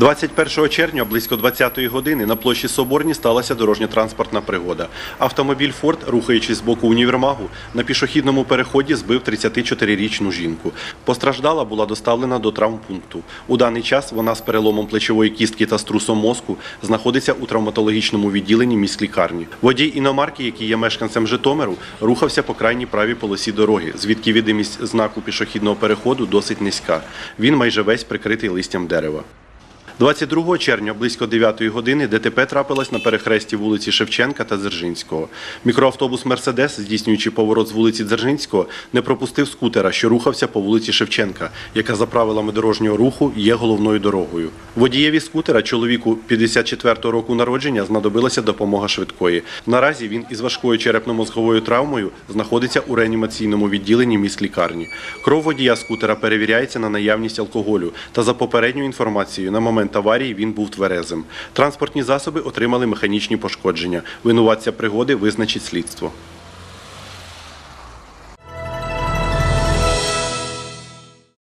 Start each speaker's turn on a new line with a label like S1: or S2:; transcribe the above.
S1: 21 червня близько 20-ї години на площі Соборній сталася дорожньо-транспортна пригода. Автомобіль «Форд», рухаючись з боку універмагу, на пішохідному переході збив 34-річну жінку. Постраждала була доставлена до травмпункту. У даний час вона з переломом плечової кістки та струсом мозку знаходиться у травматологічному відділенні міськлікарні. Водій іномарки, який є мешканцем Житомиру, рухався по крайній правій полосі дороги, звідки відомість знаку пішохідного переходу досить низька. Він майже весь прикритий листям дерева. 22 червня близько 9 години ДТП трапилось на перехресті вулиці Шевченка та Дзержинського. Мікроавтобус Мерседес, здійснюючи поворот з вулиці Дзержинського, не пропустив скутера, що рухався по вулиці Шевченка, яка за правилами дорожнього руху є головною дорогою. Водієві скутера, чоловіку 54 року народження, знадобилася допомога швидкої. Наразі він із важкою черепно-мозговою травмою знаходиться у реанімаційному відділенні міськлікарні. Кров водія скутера перевіряється на наявність алкоголю. Та за попередньою інформацією, на момент аварії він був тверезим. Транспортні засоби отримали механічні пошкодження. Винуватця пригоди визначить слідство.